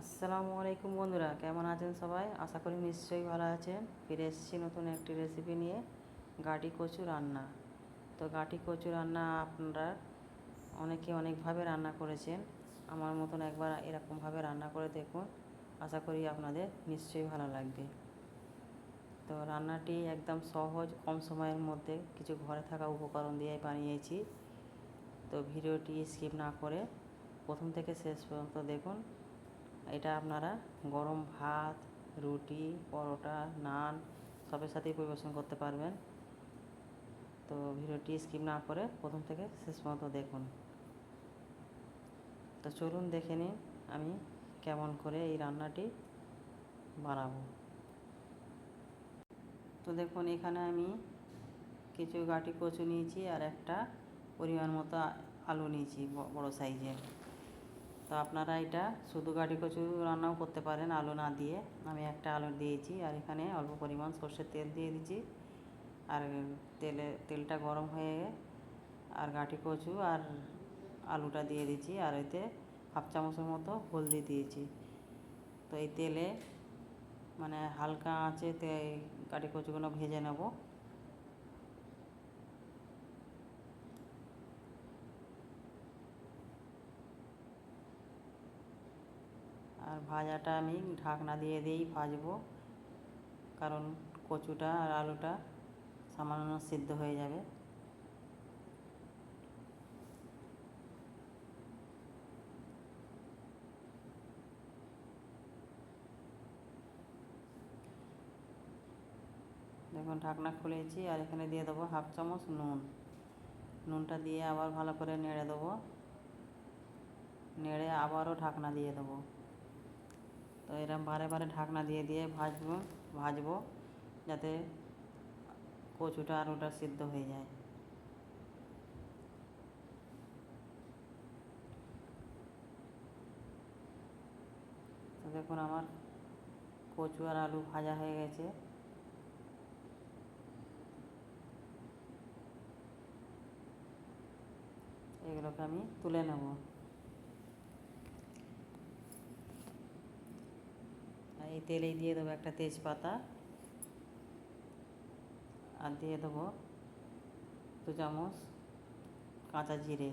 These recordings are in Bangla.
আসসালামু আলাইকুম বন্ধুরা, কেমন আছেন সবাই? আশা করি নিশ্চয়ই ভালো আছেন। ফিরে এসেছি নতুন একটি রেসিপি নিয়ে, গাটি কচু রান্না। তো গাটি কচু রান্না আপনারা অনেকে অনেকভাবে রান্না করেছেন। আমার মতন একবার এরকমভাবে রান্না করে দেখুন। আশা করি আপনাদের নিশ্চয়ই ভালো লাগবে। তো রান্নাটি একদম সহজ, কম সময়ের মধ্যে কিছু ঘরে থাকা উপকরণ দিয়ে বানিয়েছি। তো ভিডিওটি স্কিপ না করে প্রথম থেকে শেষ পর্যন্ত দেখুন। এটা আপনারা গরম ভাত, রুটি, পরোটা, নান সবের সাথেই পরিবেশন করতে পারবেন। তো ভিডিওটি স্কিপ না করে প্রথম থেকে শেষ পর্যন্ত দেখুন। তো চলুন দেখে নিন আমি কেমন করে এই রান্নাটি বানাবো। তো দেখুন, এখানে আমি কিছু গাটি কচু নিয়েছি আর একটা পরিমাণ মতো আলু নিয়েছি বড় সাইজের। তো আপনারা এটা শুধু গাটি কচু রান্নাও করতে পারেন, আলু না দিয়ে। আমি একটা আলু দিয়েছি আর এখানে অল্প পরিমাণ সর্ষের তেল দিয়ে দিচ্ছি আর তেলে, তেলটা গরম হয়ে আর গাটি কচু আর আলুটা দিয়ে দিচ্ছি আর এতে হাফ চামচের মতো হলদি দিয়েছি। তো এই তেলে মানে হালকা আঁচে তে গাটি কচুগুলো ভেজে নেব আর ভাজাটা আমি ঢাকনা দিয়ে দিয়েই ভাজবো। কারণ কচুটা আর আলুটা সামান্য সিদ্ধ হয়ে যাবে। দেখুন, ঢাকনা খুলেছি আর এখানে দিয়ে দেবো হাফ চামচ নুন। নুনটা দিয়ে আবার ভালো করে নেড়ে দেবো। নেড়ে আবারও ঢাকনা দিয়ে দেবো। তো এরম বারে বারে ঢাকনা দিয়ে দিয়ে ভাজবো ভাজবো, যাতে কচুটা আর ওটা সিদ্ধ হয়ে যায়। তো দেখুন আমার কচু আর আলু ভাজা হয়ে গেছে। এগুলোকে আমি তুলে নেব আর এই তেলেই দিয়ে দেবো একটা তেজপাতা। আর দিয়ে দেবো দু চামচ কাঁচা জিরে।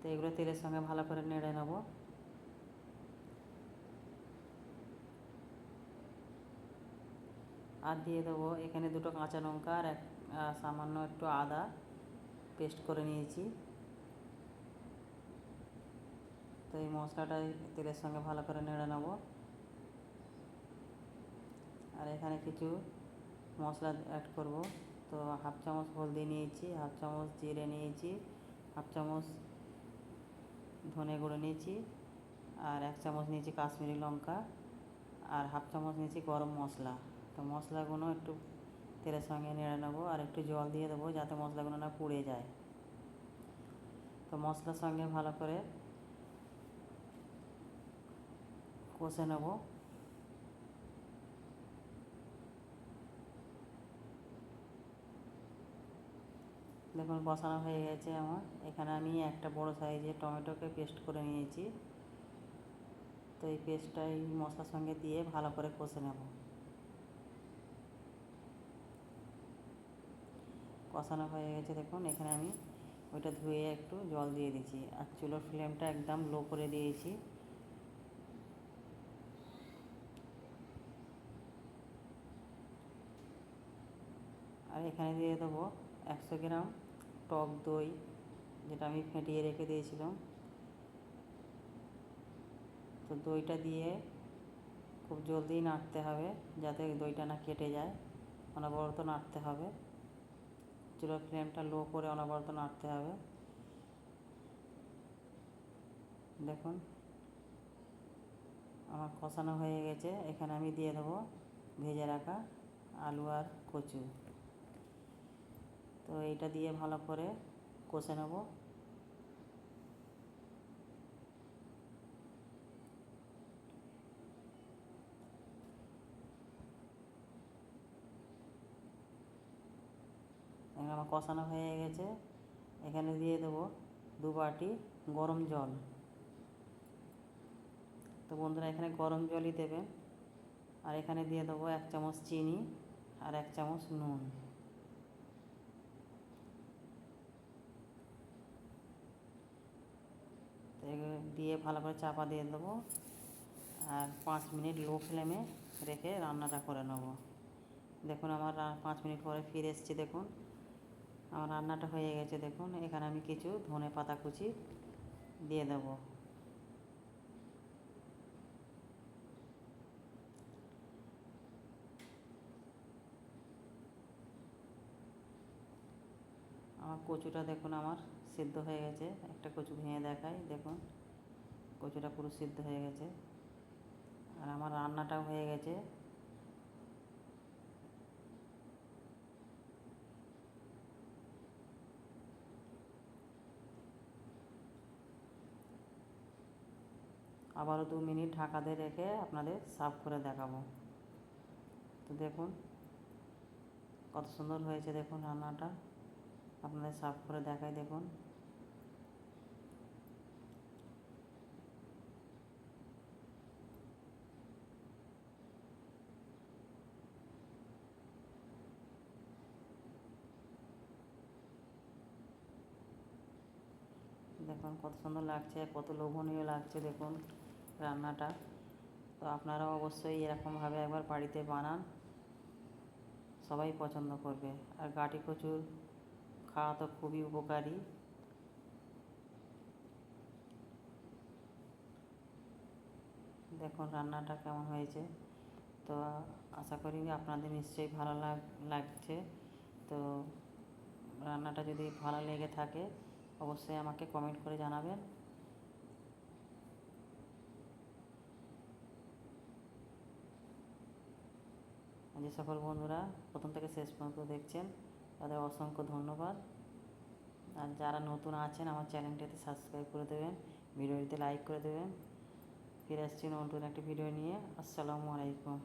তো এগুলো তেলের সঙ্গে ভালো করে নেড়ে নেব। আর দিয়ে দেবো এখানে দুটো কাঁচা লঙ্কা আর এক সামান্য একটু আদা পেস্ট করে নিয়েছি তো এই মশলাটা তেলের সঙ্গে ভালো করে নেড়ে নেব। আর এখানে কিছু মশলা অ্যাড করব। তো হাফ চামচ হলদি নিয়েছি, হাফ চামচ জিরে নিয়েছি, হাফ চামচ ধনে গুঁড়ো নিয়েছি, আর এক চামচ নিয়েছি কাশ্মীরি লঙ্কা, আর হাফ চামচ নিয়েছি গরম মশলা। তো মশলাগুলো একটু তেলের সঙ্গে নেড়ে নেব আর একটু জল দিয়ে দেবো যাতে মশলাগুলো না পুড়ে যায়। তো মশলার সঙ্গে ভালো করে কষে নেব দেখুন কষানো হয়ে গেছে আমার। এখানে আমি একটা বড় সাইজের টমেটোকে পেস্ট করে নিয়েছি। তো এই পেস্টটা এই মশলার সঙ্গে দিয়ে ভালো করে কষে নেব। কষানো হয়ে গেছে, দেখুন। এখানে আমি ওইটা ধুয়ে একটু জল দিয়ে দিচ্ছি। আর চুলোর ফ্লেমটা একদম লো করে দিয়েছি। আর এখানে দিয়ে দেবো একশো গ্রাম টক দই, যেটা আমি ফেটিয়ে রেখে দিয়েছিলাম। তো দইটা দিয়ে খুব জলদি নাড়তে হবে, যাতে দইটা না কেটে যায়। অনবরত নাড়তে হবে। চুলোর ফ্লেমটা লো করে অনবরত নাড়তে হবে। দেখুন, আমার কষানো হয়ে গেছে। এখানে আমি দিয়ে দেবো ভেজে রাখা আলু আর কচু। তো এইটা দিয়ে ভালো করে কষে নেব। আমার কষানো হয়ে গেছে। এখানে দিয়ে দেবো দু বাটি গরম জল। তো বন্ধুরা, এখানে গরম জলই দেবেন। আর এখানে দিয়ে দেবো এক চামচ চিনি আর এক চামচ নুন তো এগুলো দিয়ে ভালো করে চাপা দিয়ে দেবো। আর পাঁচ মিনিট লো ফ্লেমে রেখে রান্নাটা করে নেব। দেখুন আমার পাঁচ মিনিট পরে ফিরে এসেছি দেখুন। আমার রান্নাটা হয়ে গেছে দেখুন। এখানে আমি কিছু ধনে পাতা কুচি দিয়ে দেবো আমার কচুটা দেখুন আমার সিদ্ধ হয়ে গেছে। একটা কচু ভেঙে দেখাই, দেখুন। কচুটা পুরো সিদ্ধ হয়ে গেছে। আর আমার রান্নাটাও হয়ে গেছে। আবারও দু মিনিট ঢাকা দিয়ে রেখে আপনাদের সার্ভ করে দেখাবো। তো দেখুন, কত সুন্দর হয়েছে দেখুন রান্নাটা। আপনাদের সার্ভ করে দেখাই দেখুন। দেখুন কত সুন্দর লাগছে, কত লোভনীয় লাগছে দেখুন রান্নাটা। তো আপনারাও অবশ্যই এরকমভাবে একবার বাড়িতে বানান। সবাই পছন্দ করবে। আর গাটি কচুর খাওয়া তো খুবই উপকারী। দেখুন রান্নাটা কেমন হয়েছে। তো আশা করি আপনাদের নিশ্চয়ই ভালো লাগ, লাগছে। তো রান্নাটা যদি ভালো লেগে থাকে, অবশ্যই আমাকে কমেন্ট করে জানাবেন। যে সকল বন্ধুরা প্রথম থেকে শেষ পর্যন্ত দেখছেন তাদের অসংখ্য ধন্যবাদ। আর যারা নতুন আছেন, আমার চ্যানেলটিতে সাবস্ক্রাইব করে দেবেন, ভিডিওটিতে লাইক করে দেবেন। ফিরে আসছি নতুন একটি ভিডিও নিয়ে। আসসালামু আলাইকুম।